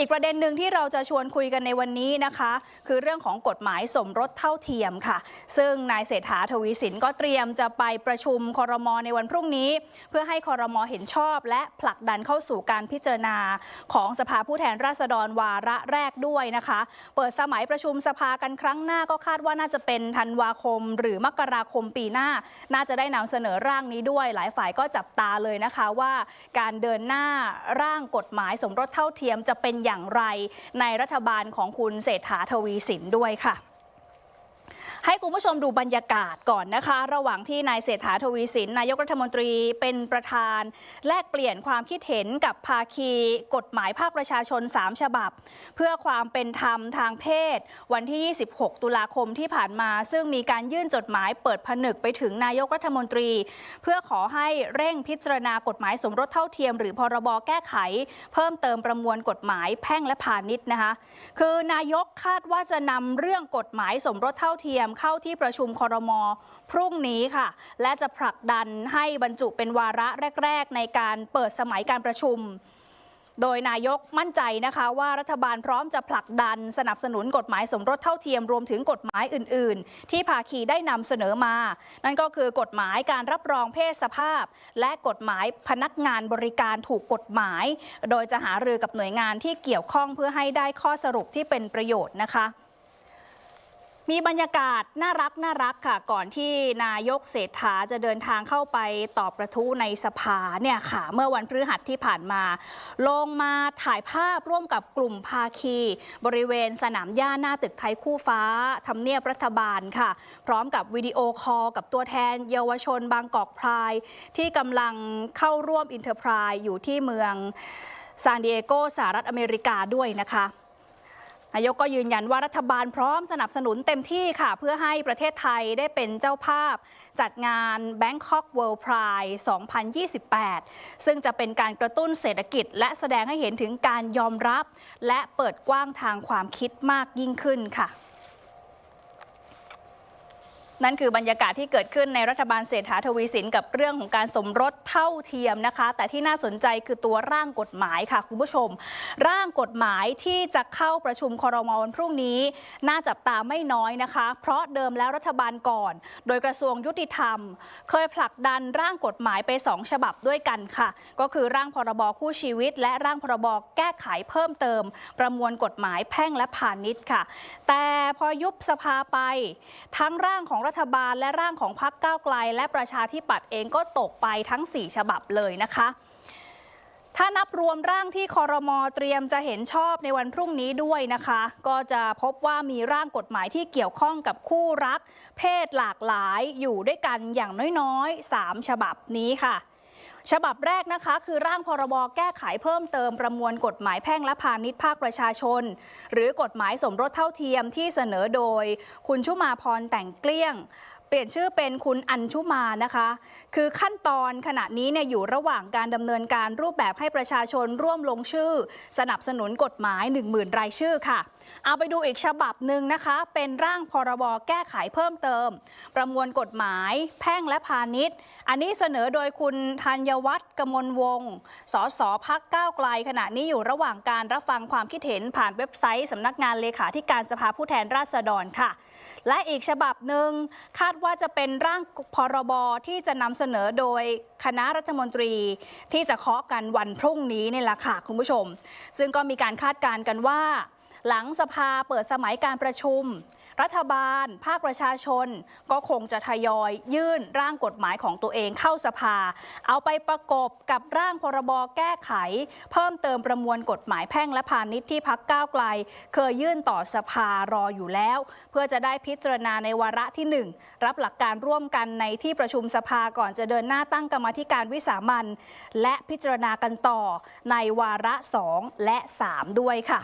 อีกประเด็นหนึ่งที่เราจะชวนคุยกันในวันนี้นะคะ คือเรื่องของกฎหมายสมรสเท่าเทียมค่ะ ซึ่งนายเศรษฐาทวีสินก็เตรียมจะไปประชุมคอรมอในวันพรุ่งนี้ เพื่อให้คอรมอเห็นชอบ และผลักดันเข้าสู่การพิจารณา ของสภาผู้แทนราษฎรวาระแรกด้วยนะคะ เปิดสมัยประชุมสภากันครั้งหน้าก็คาดว่าน่าจะเป็นธันวาคม หรือมกราคมปีหน้า น่าจะได้นำเสนอร่างนี้ด้วย หลายฝ่ายก็จับตาเลยนะคะว่า การเดินหน้าร่างกฎหมายสมรสเท่าเทียมจะเป็นอย่างย่างไรในรัฐบาลของคุณเศรษฐาทวีสินด้วยค่ะ ให้คุณผู้ชมดูบรรยากาศก่อนนะคะ ระหว่างที่นายเศรษฐาทวีสินนายกรัฐมนตรีเป็นประธาน แลกเปลี่ยนความคิดเห็นกับภาคีกฎหมายภาคประชาชน 3 ฉบับ เพื่อความเป็นธรรมทางเพศ วันที่ 26 ตุลาคมที่ผ่านมา ซึ่งมีการยื่นจดหมายเปิดผนึกไปถึงนายกรัฐมนตรี เพื่อขอให้เร่งพิจารณากฎหมายสมรสเท่าเทียม หรือพรบแก้ไข เพิ่มเติมประมวลกฎหมายแพ่งและพาณิชย์นะคะ คือนายกคาดว่าจะนำเรื่องกฎหมายสมรสเท่าเทียมเข้าที่ประชุมคอรมอพรุ่งนี้ค่ะ และจะผลักดันให้บรรจุเป็นวาระแรก ๆ ในการเปิดสมัยการประชุม โดยนายกมั่นใจนะคะว่ารัฐบาลพร้อมจะผลักดันสนับสนุนกฎหมายสมรสเท่าเทียมรวมถึงกฎหมายอื่น ๆ ที่ภาคีได้นำเสนอมา นั่นก็คือกฎหมายการรับรองเพศสภาพ และกฎหมายพนักงานบริการถูกกฎหมาย โดยจะหารือกับหน่วยงานที่เกี่ยวข้องเพื่อให้ได้ข้อสรุปที่เป็นประโยชน์นะคะ มีบรรยากาศน่ารักน่ารักค่ะ ก่อนที่นายกเศรษฐาจะเดินทางเข้าไปตอบประทุในสภาเนี่ยค่ะ เมื่อวันพฤหัสที่ผ่านมา ลงมาถ่ายภาพร่วมกับกลุ่มภาคี บริเวณสนามหญ้าหน้าตึกไทยคู่ฟ้าทำเนียบรัฐบาลค่ะ พร้อมกับวิดีโอคอลกับตัวแทนเยาวชนบางกอกพราย ที่กำลังเข้าร่วมอินเตอร์พรายอยู่ที่เมืองซานดิเอโกสหรัฐอเมริกาด้วยนะคะ นายกก็ยืนยันว่ารัฐบาลพร้อมสนับสนุนเต็มที่ค่ะ เพื่อให้ประเทศไทยได้เป็นเจ้าภาพ จัดงาน Bangkok World Pride 2028 ซึ่งจะเป็นการกระตุ้นเศรษฐกิจ และแสดงให้เห็นถึงการยอมรับ และเปิดกว้างทางความคิดมากยิ่งขึ้นค่ะ นั่นคือบรรยากาศที่เกิดขึ้นในรัฐบาลเศรษฐาทวีสินกับเรื่องของการสมรสเท่าเทียมนะคะ แต่ที่น่าสนใจคือตัวร่างกฎหมายค่ะคุณผู้ชม ร่างกฎหมายที่จะเข้าประชุมคอรมอวันพรุ่งนี้ น่าจับตาไม่น้อยนะคะ เพราะเดิมแล้วรัฐบาลก่อน โดยกระทรวงยุติธรรม เคยผลักดันร่างกฎหมายไปสองฉบับด้วยกันค่ะ ก็คือร่างพรบคู่ชีวิต และร่างพรบแก้ไขเพิ่มเติม ประมวลกฎหมายแพ่งและพาณิชย์ค่ะ แต่พอยุบสภาไปทั้งร่างของรัฐบาลและร่างของพรรคก้าวไกล และประชาธิปัตย์เองก็ตกไปทั้ง 4 ฉบับเลยนะคะถ้านับรวมร่างที่คอรมอเตรียมจะเห็นชอบในวันพรุ่งนี้ด้วยนะคะ ก็จะพบว่ามีร่างกฎหมายที่เกี่ยวข้องกับคู่รัก เพศหลากหลายอยู่ด้วยกันอย่างน้อยๆ 3 ฉบับนี้ค่ะ ฉบับแรกนะคะ คือร่างพรบแก้ไขเพิ่มเติมประมวลกฎหมายแพ่งและพาณิชย์ภาคประชาชน หรือกฎหมายสมรสเท่าเทียมที่เสนอโดย คุณชุมาพรแต่งเกลี้ยง เปลี่ยนชื่อเป็นคุณอัญชุมานะคะ คือขั้นตอนขณะนี้เนี่ยอยู่ระหว่างการดำเนินการรูปแบบให้ประชาชนร่วมลงชื่อ สนับสนุนกฎหมาย 10,000 รายชื่อค่ะ เอาไปดูอีกฉบับหนึ่งนะคะ เป็นร่างพรบแก้ไขเพิ่มเติม ประมวลกฎหมาย แพ่งและพาณิชย์ อันนี้เสนอโดยคุณธัญวัฒน์กมลวงศ์สสพักก้าวไกล ขณะนี้อยู่ระหว่างการรับฟังความคิดเห็นผ่านเว็บไซต์สำนักงานเลขาธิการสภาผู้แทนราษฎรค่ะ และอีกฉบับหนึ่งคาดว่าจะเป็นร่างพรบที่จะนำเสนอโดยคณะรัฐมนตรีที่จะเคาะกันวันพรุ่งนี้นี่แหละค่ะคุณผู้ชม ซึ่งก็มีการคาดการณ์กันว่า หลังสภาเปิดสมัยการประชุม รัฐบาล ภาคประชาชน ก็คงจะทยอยยื่นร่างกฎหมายของตัวเองเข้าสภา เอาไปประกบกับร่างพรบแก้ไข เพิ่มเติมประมวลกฎหมายแพ่งและพาณิชย์ที่พักก้าวไกล เคยยื่นต่อสภารออยู่แล้ว เพื่อจะได้พิจารณาในวาระที่ 1 รับหลักการร่วมกันในที่ประชุมสภาก่อนจะเดินหน้าตั้งกรรมธิการวิสามันและพิจารณากันต่อในวาระ 2 และ 3 ด้วยค่ะ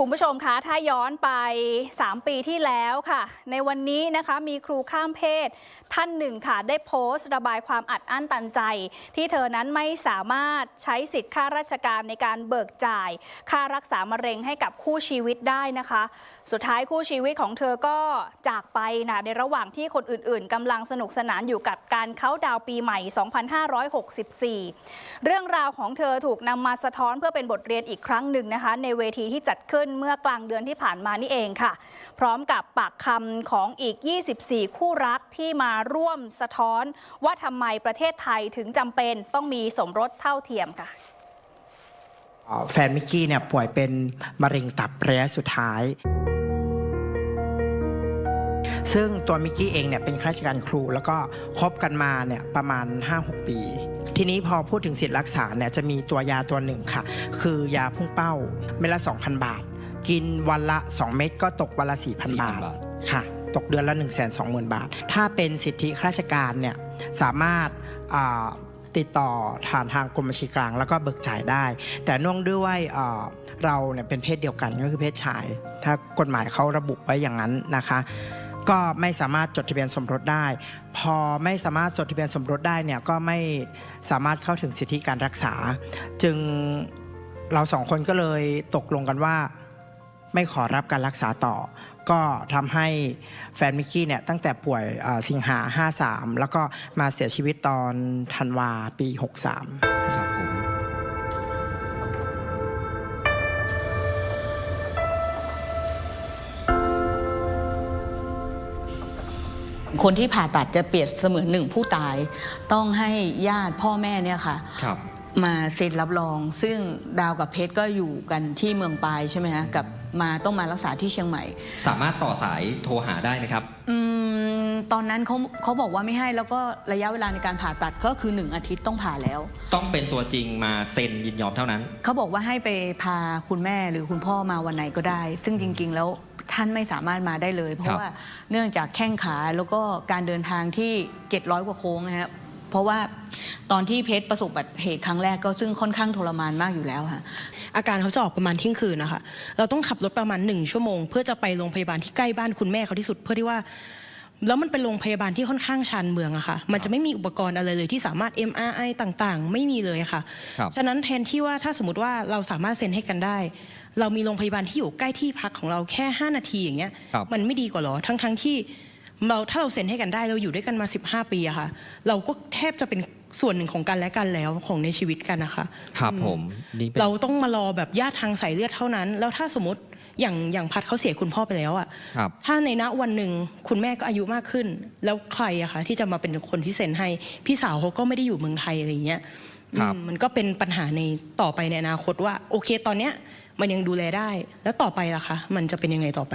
คุณผู้ชมคะ ถ้าย้อนไป 3 ปีที่แล้วค่ะ ในวันนี้นะคะมีครูข้ามเพศ ท่านหนึ่งค่ะ ได้โพสต์ระบายความอัดอั้นตันใจ ที่เธอนั้นไม่สามารถใช้สิทธิ์ค่าราชการในการเบิกจ่าย ค่ารักษามะเร็งให้กับคู่ชีวิตได้นะคะ สุดท้ายคู่ชีวิตของเธอก็จากไปนะในระหว่างที่คนอื่น ๆกำลังสนุกสนานอยู่กับการเข้าดาวปีใหม่ 2564 เรื่องราวของเธอถูกนำมาสะท้อนเพื่อเป็นบทเรียนอีกครั้งหนึ่งนะคะ ในเวทีที่จัดขึ้นเมื่อกลางเดือนที่ผ่านมานี่เองค่ะ พร้อมกับปากคำของอีก 24 คู่รักที่มาร่วมสะท้อนว่าทำไมประเทศไทยถึงจำเป็นต้องมีสมรสเท่าเทียมค่ะแฟนมิกกี้เนี่ยป่วยเป็นมะเร็งตับระยะสุดท้าย ซึ่งตัวมิกกี้เองเนี่ยเป็นข้าราชการครู แล้วก็คบกันมาเนี่ยประมาณ 5-6 ปี ทีนี้พอพูดถึงสิทธิรักษาเนี่ยจะมีตัวยาตัวหนึ่งค่ะ คือยาพุ่งเป้าเม็ดละ 2,000 บาท กินวันละ 2 เม็ดก็ตกวันละ 4,000 บาทบาท ค่ะ ตกเดือนละ 1 2 0 0 0 0 บาท ถ้าเป็นสิทธิข้าราชการเนี่ยสามารถอ่าติดต่อผ่านทางกรมบัญชีกลาง แล้วก็เบิกจ่ายได้ แต่เนื่องด้วยเอ่อเราเนี่ยเป็นเพศเดียวกันก็คือเพศชาย ถ้ากฎหมายเขาระบุไว้อย่างนั้นนะคะ ก็ไม่สามารถจดทะเบียนสมรสได้ พอไม่สามารถจดทะเบียนสมรสได้เนี่ยก็ไม่สามารถเข้าถึงสิทธิการรักษา จึงเราสองคนก็เลยตกลงกันว่า ไม่ขอรับการรักษาต่อ ก็ทำให้แฟนมิกกี้เนี่ยตั้งแต่ป่วยเอ่อสิงหา 53 แล้วก็มาเสียชีวิตตอนธันวาปี 63 ครับผมคนที่ผ่าตัดจะเปรียบเสมือนหนึ่งผู้ตาย ต้องให้ญาติพ่อแม่เนี่ยค่ะครับมาเซ็นรับรอง ซึ่งดาวกับเพชรก็อยู่กันที่เมืองปายใช่ไหมคะกับ มาต้องมารักษาที่เชียงใหม่ สามารถต่อสายโทรหาได้ไหมครับ อืมตอนนั้นเขาเขาบอกว่าไม่ให้แล้วก็ระยะเวลาในการผ่าตัดก็คือหนึ่งอาทิตย์ต้องผ่าแล้ว ต้องเป็นตัวจริงมาเซ็นยินยอมเท่านั้น เขาบอกว่าให้ไปพาคุณแม่หรือคุณพ่อมาวันไหนก็ได้ ซึ่งจริง ๆ แล้วท่านไม่สามารถมาได้เลย เพคราะรับว่าเนื่องจากแข้งขาแล้วก็การเดินทางที่ 700 กว่าโค้งนะครับ เพราะว่าตอนที่เพชรประสบอุบัติเหตุครั้งแรกก็ซึ่งค่อนข้างทรมานมากอยู่แล้วค่ะ อาการเขาจะออกประมาณเที่ยงคืนนะคะ เราต้องขับรถประมาณหนึ่งชั่วโมง เพื่อจะไปโรงพยาบาลที่ใกล้บ้านคุณแม่เขาที่สุดเพื่อที่ว่า แล้วมันเป็นโรงพยาบาลที่ค่อนข้างชานเมืองอะค่ะ มันจะไม่มีอุปกรณ์อะไรเลยที่สามารถ MRI ต่างๆ ไม่มีเลยค่ะ ครับ ฉะนั้นแทนที่ว่าถ้าสมมติว่าเราสามารถเซ็นให้กันได้ เรามีโรงพยาบาลที่อยู่ใกล้ที่พักของเราแค่ 5 นาทีอย่างเงี้ย ครับ มันไม่ดีกว่าเหรอ ทั้งๆที่ เราถ้าเราเซ็นให้กันได้เราอยู่ด้วยกันมา 15 ปีอะค่ะ เราก็แทบจะเป็นส่วนหนึ่งของกันและกันแล้วของในชีวิตกันนะคะครับผมนี่เป็น เราต้องมารอแบบญาติทางสายเลือดเท่านั้น แล้วถ้าสมมติอย่างอย่างพัดเขาเสียคุณพ่อไปแล้วอะครับ ถ้าในณวันหนึ่งคุณแม่ก็อายุมากขึ้น แล้วใครอะคะที่จะมาเป็นคนที่เซ็นให้พี่สาวเขาก็ไม่ได้อยู่เมืองไทยอะไรอย่างเงี้ย ครับ อืมมันก็เป็นปัญหาในต่อไปในอนาคตว่า โอเคตอนเนี้ยมันยังดูแลได้ แล้วต่อไปล่ะคะ มันจะเป็นยังไงต่อไป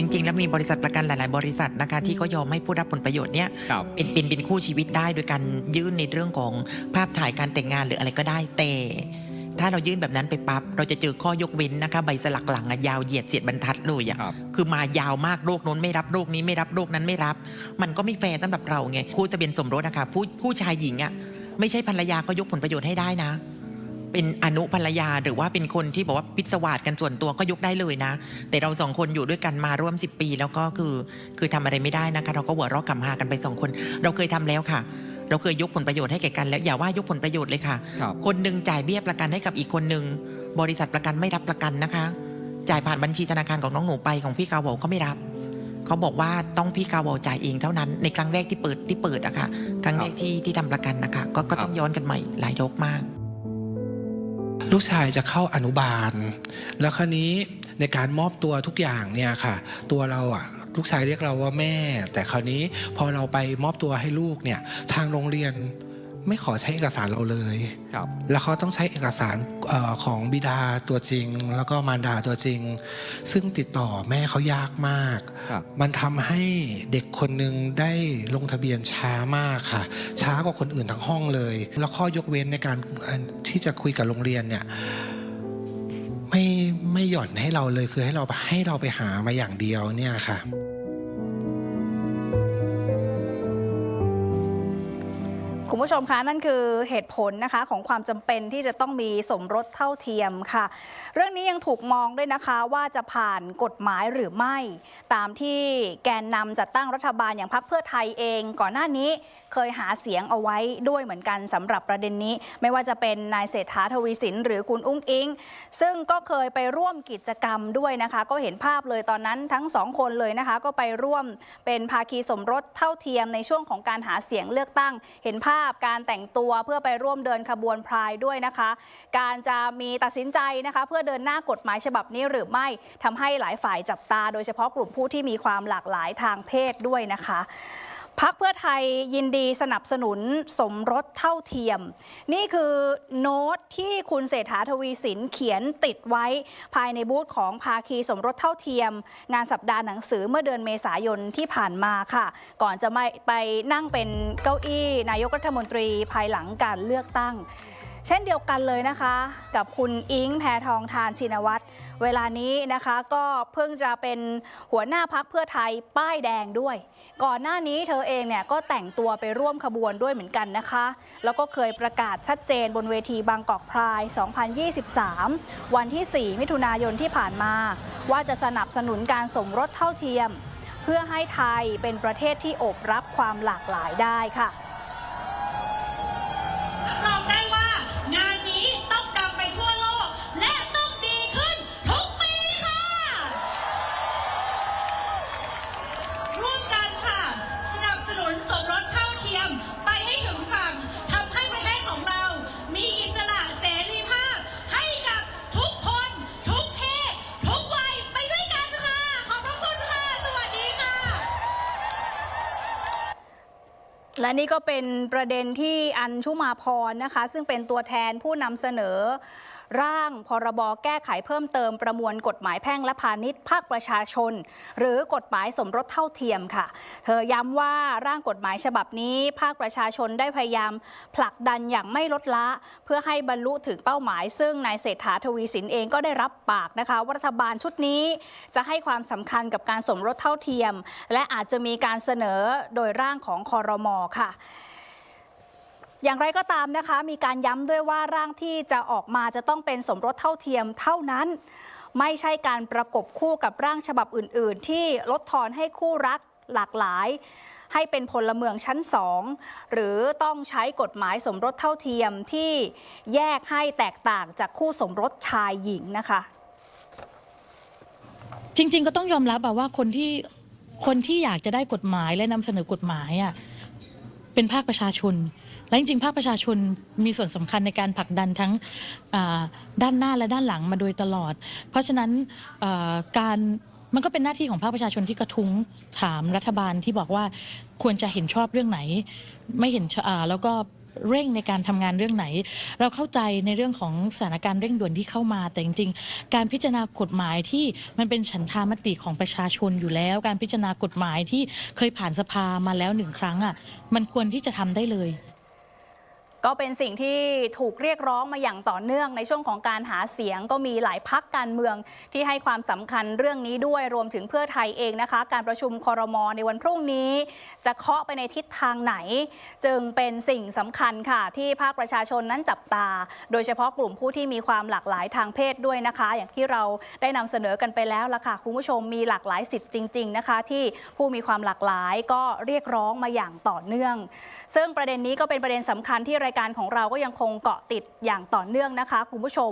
จริง ๆ แล้วมีบริษัทประกันหลาย ๆ บริษัทนะคะที่ก็ยอมให้ผู้รับผลประโยชน์เนี่ยครับเป็นเป็นเป็นคู่ชีวิตได้โดยการยื่นในเรื่องของภาพถ่ายการแต่งงานหรืออะไรก็ได้แต่ ถ้าเรายื่นแบบนั้นไปปั๊บเราจะเจอข้อยกเว้นนะคะ ใบสลักหลังอะยาวเหยียดเสียดบรรทัดเลยอะ ครับ คือมายาวมากโรคนู้นไม่รับโรคนี้ไม่รับโรคนั้นไม่รับ มันก็ไม่แฟร์สำหรับเราไงคู่ทะเบียนสมรสนะคะผู้ผู้ชายหญิงอะไม่ใช่ภรรยาก็ยกผลประโยชน์ให้ได้นะ เป็นอนุภรรยาหรือว่าเป็นคนที่บอกว่าพิศวาสกันส่วนตัวก็ยกได้เลยนะ แต่เราสองคนอยู่ด้วยกันมาร่วม 10 ปี แล้วก็คือคือทำอะไรไม่ได้นะคะ เราก็หัวเราะกำหากันไปสองคน เราเคยทำแล้วค่ะ เราเคยยกผลประโยชน์ให้แก่กันแล้วอย่าว่ายกผลประโยชน์เลยค่ะครับคนหนึ่งจ่ายเบี้ยประกันให้กับอีกคนหนึ่งบริษัทประกันไม่รับประกันนะคะ จ่ายผ่านบัญชีธนาคารของน้องหนูไปของพี่กาวอก็ไม่รับเขาบอกว่าต้องพี่กาวอจ่ายเองเท่านั้น ในครั้งแรกที่เปิดที่เปิดอะค่ะ ครั้งแรกที่ที่ทำประกันนะคะก็ก็ต้องย้อนกันใหม่หลายรอบมาก ลูกชายจะเข้าอนุบาล แล้วคราวนี้ในการมอบตัวทุกอย่างเนี่ยค่ะ ตัวเราอะลูกชายเรียกเราว่าแม่ แต่คราวนี้พอเราไปมอบตัวให้ลูกเนี่ยทางโรงเรียน ไม่ขอใช้เอกสารเราเลย ครับ แล้วเขาต้องใช้เอกสารเออของบิดาตัวจริง แล้วก็มารดาตัวจริง ซึ่งติดต่อแม่เขายากมาก ครับ มันทำให้เด็กคนหนึ่งได้ลงทะเบียนช้ามากค่ะ ช้ากว่าคนอื่นทั้งห้องเลย แล้วข้อยกเว้นในการเอ่อที่จะคุยกับโรงเรียนเนี่ย ไม่ไม่หย่อนให้เราเลยคือให้เราให้เราไปหามาอย่างเดียวเนี่ยค่ะ คุณผู้ชมคะนั่นคือเหตุผลนะคะของความจำเป็นที่จะต้องมีสมรสเท่าเทียมค่ะ เรื่องนี้ยังถูกมองด้วยนะคะว่าจะผ่านกฎหมายหรือไม่ ตามที่แกนนำจัดตั้งรัฐบาลอย่างพรรคเพื่อไทยเอง ก่อนหน้านี้เคยหาเสียงเอาไว้ด้วยเหมือนกันสำหรับประเด็นนี้ ไม่ว่าจะเป็นนายเศรษฐาทวีสินหรือคุณอุ้งอิง ซึ่งก็เคยไปร่วมกิจกรรมด้วยนะคะ ก็เห็นภาพเลยตอนนั้นทั้งสองคนเลยนะคะ ก็ไปร่วมเป็นภาคีสมรสเท่าเทียมในช่วงของการหาเสียงเลือกตั้งเห็นภาพาพ การแต่งตัวเพื่อไปร่วมเดินขบวนพรายด้วยนะคะ การจะมีตัดสินใจนะคะ เพื่อเดินหน้ากฎหมายฉบับนี้หรือไม่ทำให้หลายฝ่ายจับตา โดยเฉพาะกลุ่มผู้ที่มีความหลากหลายทางเพศด้วยนะคะ พักเพื่อไทยยินดีสนับสนุนสมรสเท่าเทียม นี่คือโน้ตที่คุณเศรษฐาทวีสินเขียนติดไว้ภายในบูธของภาคีสมรสเท่าเทียม งานสัปดาห์หนังสือเมื่อเดือนเมษายนที่ผ่านมาค่ะ ก่อนจะไไปนั่งเป็นเก้าอี้ นายกรัฐมนตรีภายหลังการเลือกตั้ง ช่นเดียวกันเลยนะคะ กับคุณอิงแพทองทานชินวัตรเวลานี้นะคะก็เพิ่งจะเป็นหัวหน้าพักเพื่อไทยป้ายแดงด้วย ก่อนหน้านี้เธอเองเนี่ยก็แต่งตัวไปร่วมขบวนด้วยเหมือนกันนะคะ แล้วก็เคยประกาศชัดเจนบนเวทีบางกอกพราย 2023 วันที่ 4 มิถุนายนที่ผ่านมา ว่าจะสนับสนุนการสมรสเท่าเทียม เพื่อให้ไทยเป็นประเทศที่โอบรับความหลากหลายได้ค่ะ และนี่ก็เป็นประเด็นที่อัญชุมาพรนะคะ ซึ่งเป็นตัวแทนผู้นำเสนอ ร่างพรบแก้ไขเพิ่มเติมประมวลกฎหมายแพ่งและพาณิชย์ภาคประชาชน หรือกฎหมายสมรสเท่าเทียมค่ะ เธอย้ำว่าร่างกฎหมายฉบับนี้ ภาคประชาชนได้พยายามผลักดันอย่างไม่ลดละ เพื่อให้บรรลุถึงเป้าหมาย ซึ่งนายเศรษฐาทวีสินเองก็ได้รับปากนะคะว่ารัฐบาลชุดนี้จะให้ความสำคัญกับการสมรสเท่าเทียม และอาจจะมีการเสนอโดยร่างของคอรมอค่ะ อย่างไรก็ตามนะคะ มีการย้ำด้วยว่าร่างที่จะออกมาจะต้องเป็นสมรสเท่าเทียมเท่านั้น ไม่ใช่การประกบคู่กับร่างฉบับอื่น ๆ ที่ลดทอนให้คู่รักหลากหลายให้เป็นพลเมืองชั้นสองหรือต้องใช้กฎหมายสมรสเท่าเทียมที่แยกให้แตกต่างจากคู่สมรสชายหญิงนะคะ จริง ๆ ก็ต้องยอมรับอะว่าคนที่คนที่อยากจะได้กฎหมายและนำเสนอกฎหมายอะเป็นภาคประชาชน และจริงๆภาคประชาชนมีส่วนสำคัญในการผลักดันทั้งด้านหน้าและด้านหลังมาโดยตลอด เพราะฉะนั้นการมันก็เป็นหน้าที่ของภาคประชาชนที่กระทุ้งถามรัฐบาลที่บอกว่าควรจะเห็นชอบเรื่องไหน ไม่เห็นชอ่าแล้วก็เร่งในการทำงานเรื่องไหน เราเข้าใจในเรื่องของสถานการณ์เร่งด่วนที่เข้ามา แต่จริงๆ การพิจารณากฎหมายที่มันเป็นฉันทามติของประชาชนอยู่แล้ว การพิจารณากฎหมายที่เคยผ่านสภามาแล้วหนึ่งครั้งอะมันควรที่จะทำได้เลย ก็เป็นสิ่งที่ถูกเรียกร้องมาอย่างต่อเนื่องในช่วงของการหาเสียงก็มีหลายพักการเมืองที่ให้ความสำคัญเรื่องนี้ด้วยรวมถึงเพื่อไทยเองนะคะ การประชุมคอรมอในวันพรุ่งนี้ จะเคาะไปในทิศทางไหน จึงเป็นสิ่งสำคัญค่ะ ที่ภาคประชาชนนั้นจับตา โดยเฉพาะกลุ่มผู้ที่มีความหลากหลายทางเพศด้วยนะคะ อย่างที่เราได้นำเสนอกันไปแล้วละค่ะคุณผู้ชมมีหลากหลายสิทธิ์จริง ๆนะคะ ที่ผู้มีความหลากหลายก็เรียกร้องมาอย่างต่อเนื่อง ซึ่งประเด็นนี้ก็เป็นประเด็นสำคัญที่รายการของเราก็ยังคงเกาะติดอย่างต่อเนื่องนะคะคุณผู้ชม